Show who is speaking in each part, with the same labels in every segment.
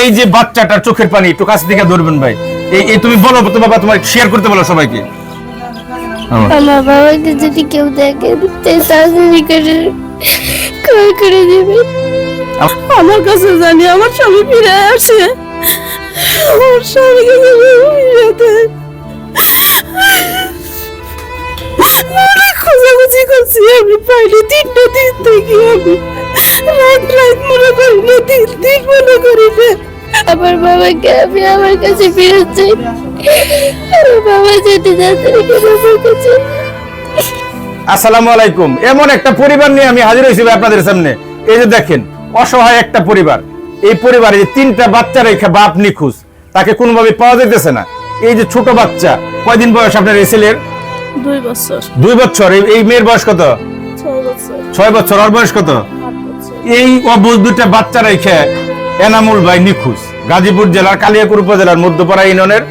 Speaker 1: এই যে বাচ্চাটার চোখের পানি একটু কাছ থেকে ধরবেন ভাই। এই তুমি বলো তো বাবা তোমার শেয়ার করতে বলো সবাইকে। আমার।
Speaker 2: আমার বাবাকে যদি কেউ দেখে তাড়াতাড়ি করে কল করে দেবে। আমার কাছে জানি আমার স্বামী ফিরে আসে। আমার স্বামীকে ফিরে অনেক খোঁজাখুঁজি করছি আমি পাইনি তিনটা দিন থেকে আমি। বাবাকে আমি আমার কাছে ফিরে চাই। আমার বাবা যেতে কাছে
Speaker 1: আসসালামু আলাইকুম। এমন একটা পরিবার নিয়ে আমি হাজির হয়েছি আপনাদের সামনে। এই যে দেখেন অসহায় একটা পরিবার। এই পরিবারে যে তিনটা বাচ্চা রেখে বাপ নিখোঁজ তাকে কোনোভাবে পাওয়া যেতেছে না। এই যে ছোট বাচ্চা কয়দিন বয়স আপনার এই ছেলের?
Speaker 3: দুই বছর।
Speaker 1: দুই বছর। এই- মেয়ের বয়স কত?
Speaker 3: ছয় বছর।
Speaker 1: ছয় বছর। ওর বয়স কত? এই অবুজ দুটা বাচ্চা রেখে এনামুল ভাই নিখোঁজ। গাজীপুর জেলার কালিয়াকুর উপজেলার মধ্যপাড়া ইউনিয়নের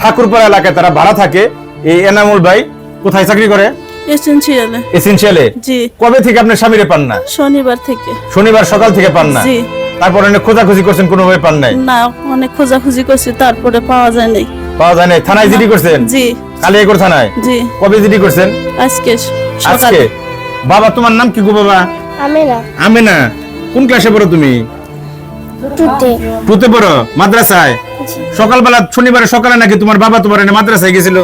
Speaker 1: ঠাকুরপাড়া এলাকায় তারা ভাড়া থাকে। এই এনামুল ভাই কোথায় চাকরি করে?
Speaker 3: এসেন্সিয়ালে
Speaker 1: এসেনশিয়ালে
Speaker 3: জি।
Speaker 1: কবে থেকে স্বামীরে পান না?
Speaker 3: শনিবার থেকে।
Speaker 1: শনিবার সকাল থেকে পান না?
Speaker 3: জি।
Speaker 1: তারপর অনেক খোঁজাখুঁজি করছেন কোনোভাবে পান নাই?
Speaker 3: না অনেক খোঁজাখুঁজি করছি তারপরে পাওয়া যায় নাই।
Speaker 1: পাওয়া যায় নাই। থানায় জিডি করছেন?
Speaker 3: জি।
Speaker 1: কালিয়াকুর থানায়?
Speaker 3: জি।
Speaker 1: কবে জিডি করছেন?
Speaker 3: আজকে
Speaker 1: আজকে? বাবা তোমার নাম কি গো বাবা?
Speaker 2: আমি না
Speaker 1: আমেনা। কোন ক্লাসে পড়ো তুমি? টুতে পড়ো মাদ্রাসায়। সকালবেলা শনিবারে সকালে নাকি তোমার বাবা তোমার এনে মাদ্রাসায় গেছিল?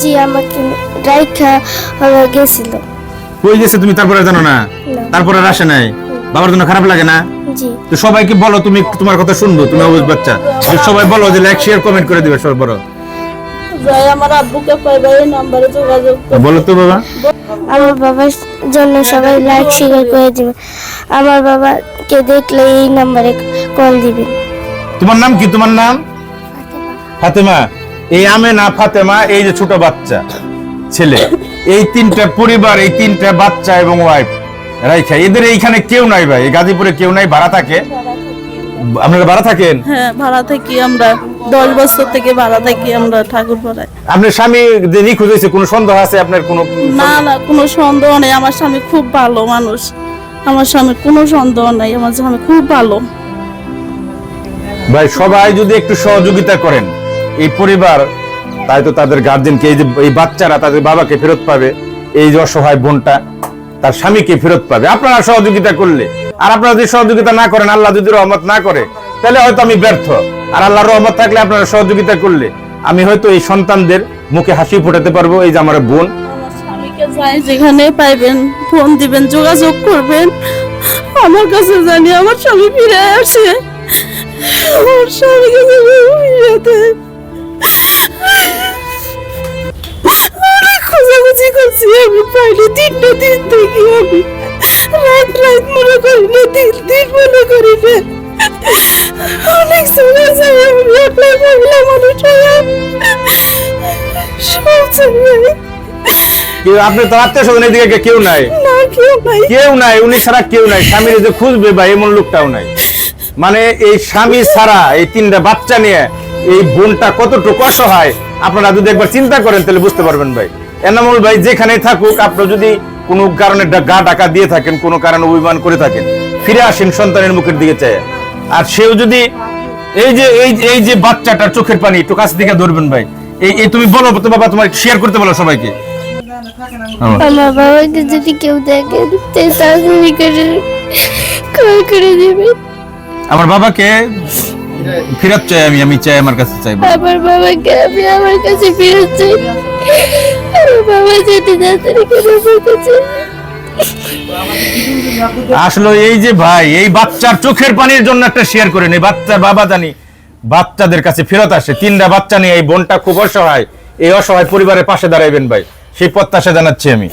Speaker 2: জি আমাকে রাইখা গেছিল।
Speaker 1: কই গেছে তুমি তারপরে জানো না। তারপরে আর আসে নাই? বাবার জন্য খারাপ লাগে না?
Speaker 2: জি।
Speaker 1: তো সবাইকে বলো তুমি তোমার কথা শুনব তুমি অবুঝ বাচ্চা। সবাই বলো যে লাইক শেয়ার কমেন্ট করে দিবে সব বড়।
Speaker 3: যাই আমার আব্বুকে এই নাম্বারে যোগাযোগ
Speaker 1: বলো তো বাবা।
Speaker 2: আমার বাবার জন্য সবাই লাইক শেয়ার করে দিবে। আমার বাবাকে দেখলে এই নাম্বারে কল দিবে।
Speaker 1: তোমার নাম কি? তোমার নাম? ফাতেমা। এই আমেনা ফাতেমা এই যে ছোট বাচ্চা ছেলে এই তিনটা পরিবার এই তিনটা বাচ্চা এবং ওয়াইফ রাইখা এদের এইখানে কেউ নাই ভাই গাজীপুরে কেউ নাই ভাড়া থাকে। আপনারা ভাড়া থাকেন?
Speaker 3: হ্যাঁ ভাড়া থাকি আমরা। দশ বছর থেকে ভাড়া থাকি আমরা ঠাকুর পাড়ায়
Speaker 1: আপনার স্বামী যে নিখোঁজ হয়েছে কোনো সন্দেহ আছে আপনার কোনো
Speaker 3: না না কোনো সন্দেহ নেই। আমার স্বামী খুব ভালো মানুষ। আমার স্বামী কোনো সন্দেহ নাই। আমার স্বামী খুব ভালো।
Speaker 1: ভাই, সবাই যদি একটু সহযোগিতা করেন, এই পরিবার, তাই তো তাদের গার্জেনকে এই যে, এই বাচ্চারা তাদের বাবাকে ফেরত পাবে, এই যে অসহায় বোনটা, তার স্বামীকে ফেরত পাবে। আপনারা সহযোগিতা করলে, আর আপনারা যদি সহযোগিতা না করেন, আল্লাহ যদি রহমত না করে, তাহলে হয়তো আমি ব্যর্থ। আর আল্লাহর রহমত থাকলে আপনারা সহযোগিতা করলে, আমি হয়তো এই সন্তানদের মুখে হাসি ফোটাতে পারব, এই যে আমার বোন।
Speaker 3: যেখানে পাইবেন, ফোন দিবেন, যোগাযোগ করবেন। আমার কাছে জানি আমার স্বামী ফিরে আসে। যেন ফিরে দেয়। অনেক খোঁজাখুঁজি করছি আমি পাইনি তিনটা দিন থেকে আমি। রাত রাত মনে করি না দিন দিন মনে করি না। অনেক সময় যাই আমি একলা মহিলা মানুষ সব জায়গায়
Speaker 1: আপনি তো আত্মীয় স্বজন এদিকে কেউ নাই।
Speaker 3: কেউ নাই।
Speaker 1: কেউ নাই উনি ছাড়া কেউ নাই। স্বামীর যে খুঁজবে বা এমন লোকটাও নাই। মানে এই স্বামী ছাড়া এই তিনটা বাচ্চা নিয়ে এই বোনটা কতটুকু অসহায়, আপনারা যদি একবার চিন্তা করেন তাহলে বুঝতে পারবেন ভাই। এনামুল ভাই যেখানে থাকুক আপনি যদি কোনো কারণে গা টাকা দিয়ে থাকেন, কোনো কারণে অভিমান করে থাকেন, ফিরে আসেন সন্তানের মুখের দিকে চায়। আর সেও যদি এই যে, এই এই যে বাচ্চাটার চোখের পানি, একটু কাছ থেকে ধরবেন ভাই। এই এই তুমি বলো তো বাবা তোমার শেয়ার করতে বলো সবাইকে। আমার।
Speaker 2: বাবাকে যদি কেউ দেখে তাড়াতাড়ি করে করে দেবে।
Speaker 1: আমার বাবাকে ফেরত চাই আমি আমি চাই আমার কাছে চাইব।
Speaker 2: আমার বাবাকে আমি আমার কাছে ফিরে চাই। আমার বাবা যেতে করে আমার কাছে
Speaker 1: আসলে এই যে ভাই এই বাচ্চার চোখের পানির জন্য একটা শেয়ার করে এই বাচ্চার বাবা জানি বাচ্চাদের কাছে ফেরত আসে। তিনটা বাচ্চা নিয়ে এই বোনটা খুব অসহায়। এই অসহায় পরিবারের পাশে দাঁড়াইবেন ভাই। সেই প্রত্যাশা জানাচ্ছি আমি।